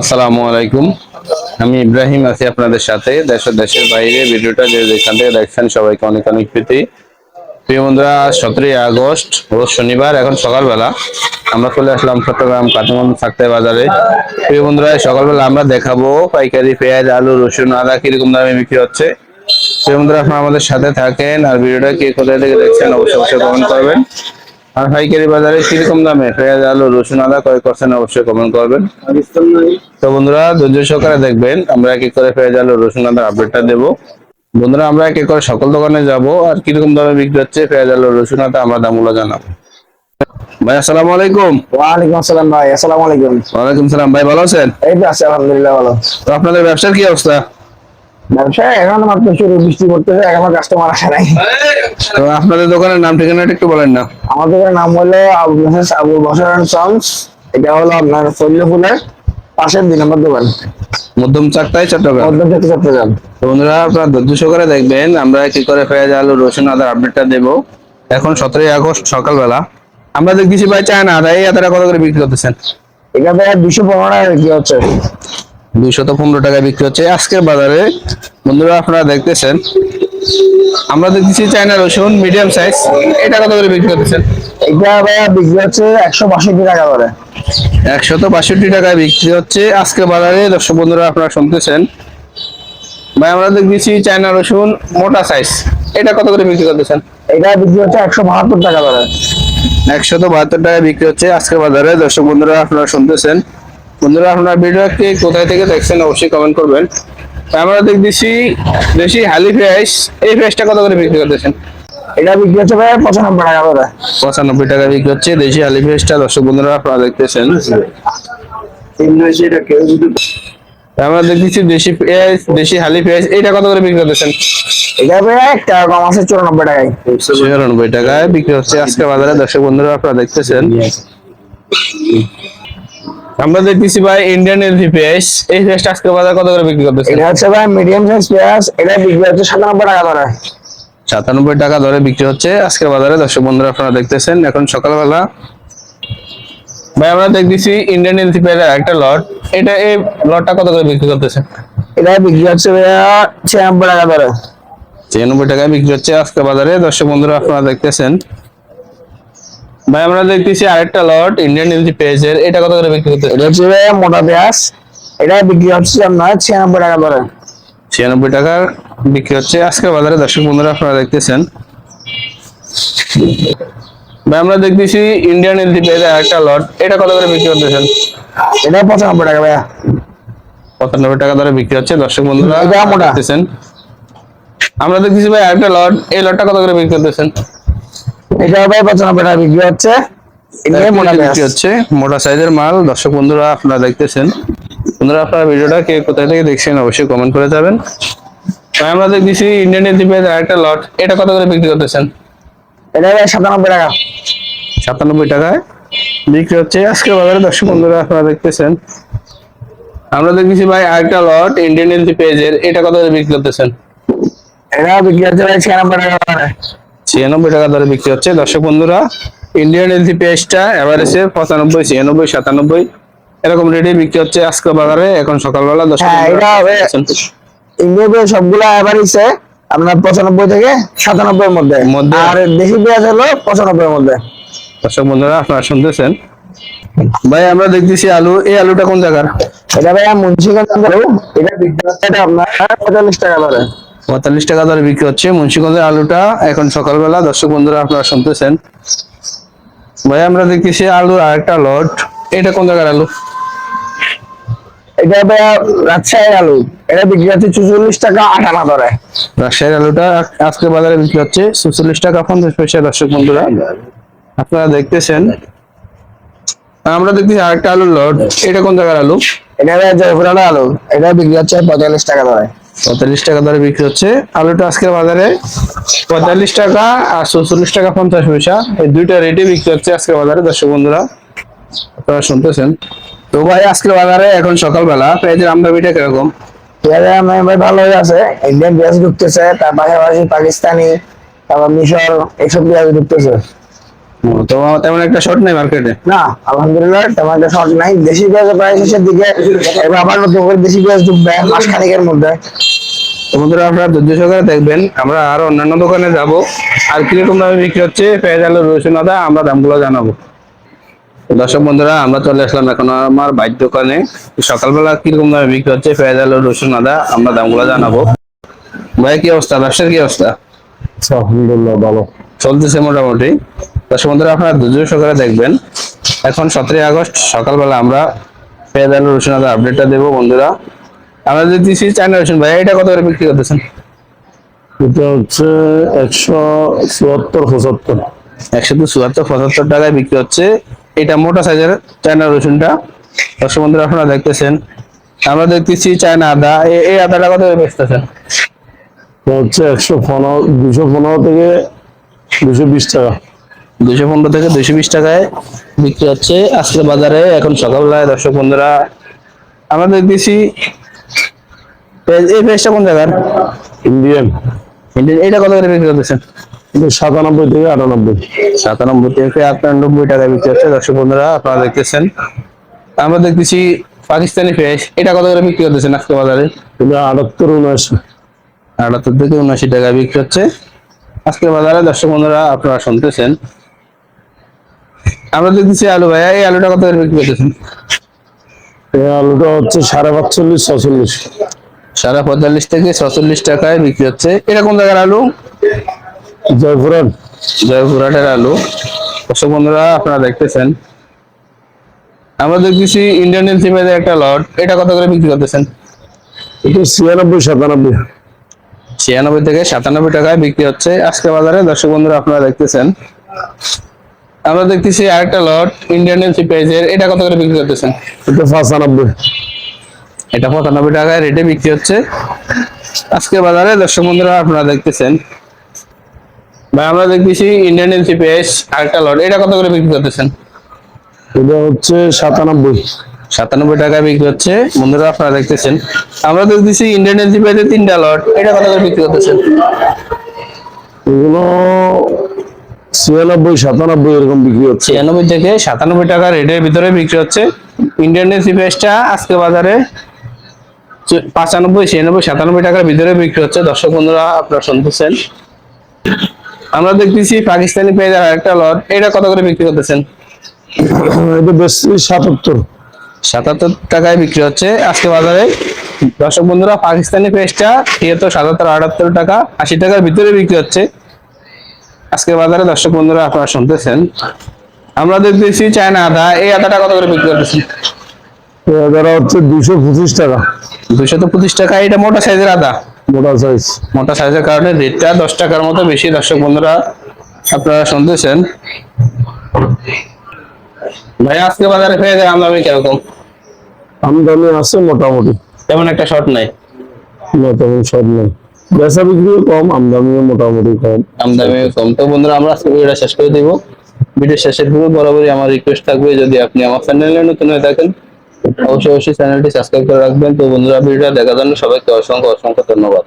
আসসালামু আলাইকুম। আমি ইব্রাহিম আছি আপনাদের সাথে, দেশ দেশের বাইরে। ভিডিওটা যে যেখান থেকে দেখছেন সবাইকে অনেক অনেক প্রীতি। প্রিয় বন্ধুরা, সতেরোই আগস্ট, রোজ শনিবার, এখন সকালবেলা। আমরা চলে আসলাম চট্টগ্রাম কাঠমান্ড থাকতে বাজারে। প্রিয় বন্ধুরা সকালবেলা আমরা দেখাবো পাইকারি পেঁয়াজ, আলু, রসুন, আদা কীরকম দামে বিক্রি হচ্ছে। প্রিয় বন্ধুরা, আপনারা আমাদের সাথে থাকেন। আর ভিডিওটা কে কোথায় থেকে দেখছেন, অবশ্যই অবশ্যই কমেন্ট করবেন। আর পাইকারি বাজারে কীরকম দামে? পেঁয়াজ আলু রসুন আদা ক্রয় করছেন অবশ্যই কমেন্ট করবেন। তো বন্ধুরা ধৈর্য সহকারে দেখবেন আমরা এক এক করে পেঁয়াজ আলু রসুন আদার আপডেটটা দেবো। বন্ধুরা আমরা এক এক করে সকল দোকানে যাব আর কীরকম দামে বিক্রি হচ্ছে পেঁয়াজ আলু রসুন আদা আমরা দামগুলো জানাব। ভাই আসসালামু আলাইকুম। ওয়ালাইকুম আসসালাম ভাই আসসালামু আলাইকুম। ওয়ালাইকুম সালাম। ভাই ভালো আছেন? এই তো আছে আলহামদুলিল্লাহ ভালো তো আপনাদের ব্যবসার কি অবস্থা? ব্যবসা এখন মাত্র শুরু বৃষ্টি পড়তেছে এখন কাস্টমার আসে নাই। তো আপনাদের দোকানের নাম ঠিকানাটা একটু বলেন না। আমাদের নাম হলো আবু মেসেজ আবু সন্স এটা হলো আপনার পাশের দুই নম্বর দোকান। মধ্যম চাকতাই চট্টগ্রাম। মধ্যম চট্ট চট্টগ্রাম। তো বন্ধুরা আপনারা ধৈর্য সহকারে দেখবেন আমরা কি করে পেঁয়াজ আলু রসুন আদার আপডেটটা দেবো। এখন সতেরোই আগস্ট সকালবেলা। আমরা দেখতেছি ভাই চায় না আদা এই আদাটা কত করে বিক্রি করতেছেন? এখানে দুশো পনেরো টাকা কি হচ্ছে। দুইশত পনেরো টাকায় বিক্রি হচ্ছে। আজকের বাজারে বন্ধুরা আপনারা দেখতেছেন আমরা দেখতেছি চায়না রসুন মিডিয়াম সাইজ এটা কত করে বিক্রি করতেছেন এটা ভাইয়া বিক্রি হচ্ছে একশো বাষট্টি টাকা করে। একশত বাষট্টি টাকায় বিক্রি হচ্ছে আজকের বাজারে। দর্শক বন্ধুরা আপনারা শুনতেছেন। ভাই আমরা দেখতেছি চায়না রসুন মোটা সাইজ এটা কত করে বিক্রি করতেছেন? এটা বিক্রি হচ্ছে একশো বাহাত্তর টাকা করে। একশত বাহাত্তর টাকায় বিক্রি হচ্ছে আজকের বাজারে। দর্শক বন্ধুরা আপনারা শুনতেছেন। বন্ধুরা আপনারা ভিডিওটি কোথায় থেকে দেখছেন অবশ্যই কমেন্ট করবেন। আমরা দেখতেছি দেশি হালি ফ্রেশ এই ফ্রেশটা কত করে বিক্রি করতেছেন? এটা বিক্রি হচ্ছে ভাইয়া পঁচানব্বই টাকা করে। পঁচানব্বই টাকা বিক্রি হচ্ছে দেশি হালি ফ্রেশটা দর্শক বন্ধুরা আপনারা দেখতেছেন। আমরা দেখতেছি দেশি পেঁয়াজ দেশি হালি পেঁয়াজ এটা কত করে বিক্রি করতেছেন? এটা এক টাকা কম আছে চুরানব্বই টাকায়। ছিয়ানব্বই টাকায় বিক্রি হচ্ছে আজকে বাজারে। দর্শক বন্ধুরা আপনারা দেখতেছেন। আমরা দেখতেছি ভাই ইন্ডিয়ান এলভি পেঁয়াজ। এই পেঁয়াজটা আজকে বাজারে কত করে বিক্রি করতেছেন? এটা হচ্ছে ভাই মিডিয়াম সাইজ পেঁয়াজ। এটা বিক্রি হচ্ছে সাতানব্বই টাকা করে সাতানব্বই টাকা দরে বিক্রি হচ্ছে আজকের বাজারে। দর্শক বন্ধুরা আপনারা দেখতেছেন এখন সকালবেলা। ভাই আমরা দেখতেছি ইন্ডিয়ান এলভি পেঁয়াজের একটা লট। এটা এই লটটা কত করে বিক্রি করতেছেন? এটা বিক্রি হচ্ছে ভাইয়া ছিয়ানব্বই টাকা ধরে। ছিয়ানব্বই টাকায় বিক্রি হচ্ছে আজকে বাজারে। দর্শক বন্ধুরা আপনারা দেখতেছেন। ভাই আমরা দেখতেছি আরেকটা লট ইন্ডিয়ান এলজি পেজের এটা কত করে বিক্রি করতে এটা হচ্ছে ভাইয়া মোটা পেঁয়াজ। এটা বিক্রি হচ্ছে আপনার ছিয়ানব্বই টাকা করে। ছিয়ানব্বই টাকা বিক্রি হচ্ছে। আজকে বাজারে দর্শক বন্ধুরা আপনারা দেখতেছেন। ভাই আমরা দেখতেছি ইন্ডিয়ান এলজি পেজের আরেকটা লট এটা কত করে বিক্রি করতেছেন? এটা পঁচানব্বই টাকা ভাইয়া। পঁচানব্বই টাকা দরে বিক্রি হচ্ছে। দর্শক বন্ধুরা। দেখতেছেন। আমরা দেখতেছি ভাই আরেকটা লট এই লটটা কত করে বিক্রি করতেছেন? এটা ভাই পঁচানব্বই টাকা বিক্রি হচ্ছে মোটা সাইজের মাল। দর্শক বন্ধুরা আপনারা দেখতেছেন। বন্ধুরা আপনারা ভিডিওটা কে কোথায় থেকে দেখছেন অবশ্যই কমেন্ট করে যাবেন। আমরা দেখতেছি ইন্ডিয়ান এলজিপের আরেকটা লট এটা কত করে বিক্রি করতেছেন? এটা ভাই সাতানব্বই টাকা। সাতানব্বই টাকায়। বিক্রি হচ্ছে আজকে বাজারে। দর্শক বন্ধুরা আপনারা দেখতেছেন। আমরা দেখতেছি ভাই আরেকটা লট ইন্ডিয়ান এলজি পেজের এটা কত করে বিক্রি করতেছেন? এটা বিক্রি হচ্ছে ভাই ছিয়ানব্বই টাকা। করে ছিয়ানব্বই টাকা দরে বিক্রি হচ্ছে। দর্শক বন্ধুরা ইন্ডিয়ান এলজি পেঁয়াজটা এভারেজে পঁচানব্বই ছিয়ানব্বই সাতানব্বই এরকম রেটে বিক্রি হচ্ছে আজকে বাজারে এখন সকালবেলা হ্যাঁ। ইন্ডিয়া সবগুলো আপনার পঁচানব্বই থেকে সাতানব্বই এর মধ্যে। আর দেশি পেঁয়াজ হলো পঁচানব্বই এর মধ্যে। দর্শক বন্ধুরা আপনারা শুনতেছেন? ভাই আমরা দেখতেছি আলু। এই আলুটা কোন জায়গার? এটা ভাই মুন্সিগঞ্জ আলু। এটা বিক্রি হচ্ছে আপনার পঁয়তাল্লিশ টাকা করে পঁয়তাল্লিশ টাকা দরে বিক্রি হচ্ছে। মুন্সিগঞ্জের আলুটা এখন সকালবেলা দর্শক বন্ধুরা আপনারা শুনতেছেন। ভাই আমরা দেখতেছি আলুর আরেকটা লট। এটা কোন জায়গার আলু? এটা ভাই রাজশাহীর আলু। এটা বিক্রি হচ্ছে চুচল্লিশ টাকা আটানা ধরে রাজশাহীর আলুটা আজকে বাজারে বিক্রি হচ্ছে সুচল্লিশ টাকা পঞ্চাশ পয়সা দর্শক বন্ধুরা। আপনারা দেখতেছেন। আমরা দেখতেছি আরেকটা আলুর লট। এটা কোন জায়গার আলু? এটা ভাই জয়পুরাটা আলু। এটা বিক্রি হচ্ছে পঁয়তাল্লিশ টাকা ধরে পঁয়তাল্লিশ টাকা দরে বিক্রি হচ্ছে। আলুটা আজকে বাজারে পঁয়তাল্লিশ টাকা আর চৌচল্লিশ টাকা পঞ্চাশ পয়সা। এই দুইটা রেটে বিক্রি হচ্ছে আজকে বাজারে, দর্শক বন্ধুরা। আপনারা শুনতেছেন। তো ভাই আজকে বাজারে এখন সকালবেলা পেঁয়াজের আমদানিটা কীরকম? পেঁয়াজের আমি ভাই ভালোই আছে। ইন্ডিয়ান পেঁয়াজ ঢুকতেছে তার পাশাপাশি পাকিস্তানি, তারপর মিশর, এইসব পেঁয়াজ ঢুকতেছে। তো তেমন একটা শর্ট নেই মার্কেটে না আলহামদুলিল্লাহ তেমন একটা শর্ট নাই। দেশি পেঁয়াজের প্রায় শেষের দিকে এবার আবার নতুন করে দেশি পেঁয়াজ ঢুকবে মাস মধ্যে। তো বন্ধুরা আপনারা ধৈর্য সহকারে দেখবেন আমরা আরও অন্যান্য দোকানে যাব। আর কীরকম দামে বিক্রি হচ্ছে পেঁয়াজ আলু রসুন আদা আমরা দামগুলো জানাব। দর্শক বন্ধুরা আমরা চলে আসলাম এখন আমার বাইর দোকানে। সকালবেলা কীরকম দামে বিক্রি হচ্ছে পেঁয়াজ আলু রসুন আদা আমরা দামগুলো জানাব। ভাই কি অবস্থা? ব্যবসার কি অবস্থা? আলহামদুলিল্লাহ ভালো। চলতেছে মোটামুটি। দর্শক বন্ধুরা আপনারা ধৈর্য সহকারে দেখবেন। এখন সতেরোই আগস্ট সকালবেলা আমরা পেঁয়াজ আলু রসুন আদা আপডেটটা দেবো বন্ধুরা। আমরা যদি দিচ্ছি চায়না রসুন ভাই এটা কত করে বিক্রি করতেছেন? এটা হচ্ছে একশো চুয়াত্তর পঁচাত্তর। একশো চুয়াত্তর পঁচাত্তর টাকায় বিক্রি হচ্ছে। এটা মোটা সাইজের চায়না রসুনটা। দর্শক বন্ধুরা আপনারা দেখতেছেন। আমরা দেখতেছি চায়না আদা এই আদাটা কত করে বেচতেছেন? হচ্ছে একশো পনেরো দুশো পনেরো থেকে দুশো বিশ টাকা। দুশো পনেরো থেকে দুশো বিশ টাকায় বিক্রি হচ্ছে। আজকের বাজারে এখন সকালবেলায় দর্শক বন্ধুরা আমরা দেখতেছি এই পেঁয়াজটা কোন জায়গার? ইন্ডিয়ান। ইন্ডিয়ান এটা কত করে বিক্রি করতেছেন? সাতানব্বই থেকে আটানব্বই। সাতানব্বই থেকে আটানব্বই টাকায় বিক্রি হচ্ছে দর্শক বন্ধুরা আপনারা দেখতেছেন। আমরা দেখতেছি পাকিস্তানি পেঁয়াজ এটা কত করে বিক্রি করতেছেন আজকে বাজারে? আটাত্তর উনআশি। আটাত্তর থেকে উনআশি টাকায় বিক্রি হচ্ছে। আজকে বাজারে দর্শক বন্ধুরা আপনারা শুনতেছেন আমরা দেখতেছি আলু ভাইয়া এই আলুটা কত করে বিক্রি করতেছেন? এই আলুটা হচ্ছে সাড়ে পাঁচচল্লিশ ছচল্লিশ। সাড়ে পঁয়তাল্লিশ থেকে ছচল্লিশ টাকায় বিক্রি হচ্ছে। এটা কোন জায়গার আলু? জয়পুরান জয়পুরহাটের আলু। দর্শক বন্ধুরা আপনারা দেখতেছেন। আমরা দেখতেছি ইন্ডিয়ান এলসিপের একটা লট। এটা কত করে বিক্রি করতেছেন? এটা ছিয়ানব্বই সাতানব্বই। ছিয়ানব্বই থেকে সাতানব্বই টাকায় বিক্রি হচ্ছে আজকে বাজারে। দর্শক বন্ধুরা আপনারা দেখতেছেন। আমরা দেখতেছি আরেকটা লট ইন্ডিয়ান এলসি পেজের এটা কত করে বিক্রি করতেছেন? এটা পঁচানব্বই। এটা পঁচানব্বই টাকায় রেটে বিক্রি হচ্ছে। আজকে বাজারে দর্শক বন্ধুরা আপনারা দেখতেছেন। ভাই আমরা দেখতেছি ইন্ডিয়ান এলসি পেজ আরেকটা লট এটা কত করে বিক্রি করতেছেন? এটা হচ্ছে সাতানব্বই। সাতানব্বই টাকায় বিক্রি হচ্ছে। বন্ধুরা আপনারা দেখতেছেন। আমরা দেখতেছি ইন্ডিয়ান এলসি পেজের তিনটা লট এটা কত করে বিক্রি করতেছেন? এগুলো ছিয়ানব্বই সাতানব্বই এরকম বিক্রি হচ্ছে। ছিয়ানব্বই থেকে সাতানব্বই টাকা রেটের ভিতরে বিক্রি হচ্ছে। ইন্ডিয়ান এলসি পেজটা আজকে বাজারে পঁচানব্বই ছিয়ানব্বই সাতানব্বই টাকার ভিতরে বিক্রি হচ্ছে। দর্শক বন্ধুরা আপনারা শুনতেছেন। আমরা দেখতেছি পাকিস্তানি পেজ আর একটা লট। এটা কত করে বিক্রি করতেছেন? এটা বেশি সাতাত্তর। সাতাত্তর টাকায় বিক্রি হচ্ছে আজকে বাজারে। দর্শক বন্ধুরা পাকিস্তানি পেজটা তিয়াত্তর সাতাত্তর আটাত্তর টাকা আশি টাকার ভিতরে বিক্রি হচ্ছে। আজকে বাজারে দর্শক বন্ধুরা আপনারা শুনতেছেন। আমরা দেখতেছি চায়না আদা। এই আদাটা কত করে বিক্রি করতেছি হচ্ছে দুশো পঁচিশ টাকা। দুইশো তো পঁচিশ টাকা। এটা মোটা সাইজের আদা? মোটা সাইজ। মোটা সাইজের কারণে রেটটা দশ টাকার মতো বেশি দর্শক বন্ধুরা আপনারা শুনতেছেন। ভাই আজকে বাজারে পেঁয়াজের আমদানি কীরকম? আমদানি আছে মোটামুটি। তেমন একটা শর্ট নাই। না তেমন সব নেই। বেচা বিক্রিও কম, আমদানিও মোটামুটি কম। আমদানি কম। তো বন্ধুরা, আমরা আজকে ভিডিওটা শেষ করে দিব। ভিডিও শেষের পূর্বে বরাবরই আমার রিকোয়েস্ট থাকবে, যদি আপনি আমার চ্যানেলে নতুন হয়ে থাকেন, অবশ্যই অবশ্যই চ্যানেলটি সাবস্ক্রাইব করে রাখবেন। তো বন্ধুরা, ভিডিওটা দেখার জন্য সবাইকে অসংখ্য অসংখ্য ধন্যবাদ।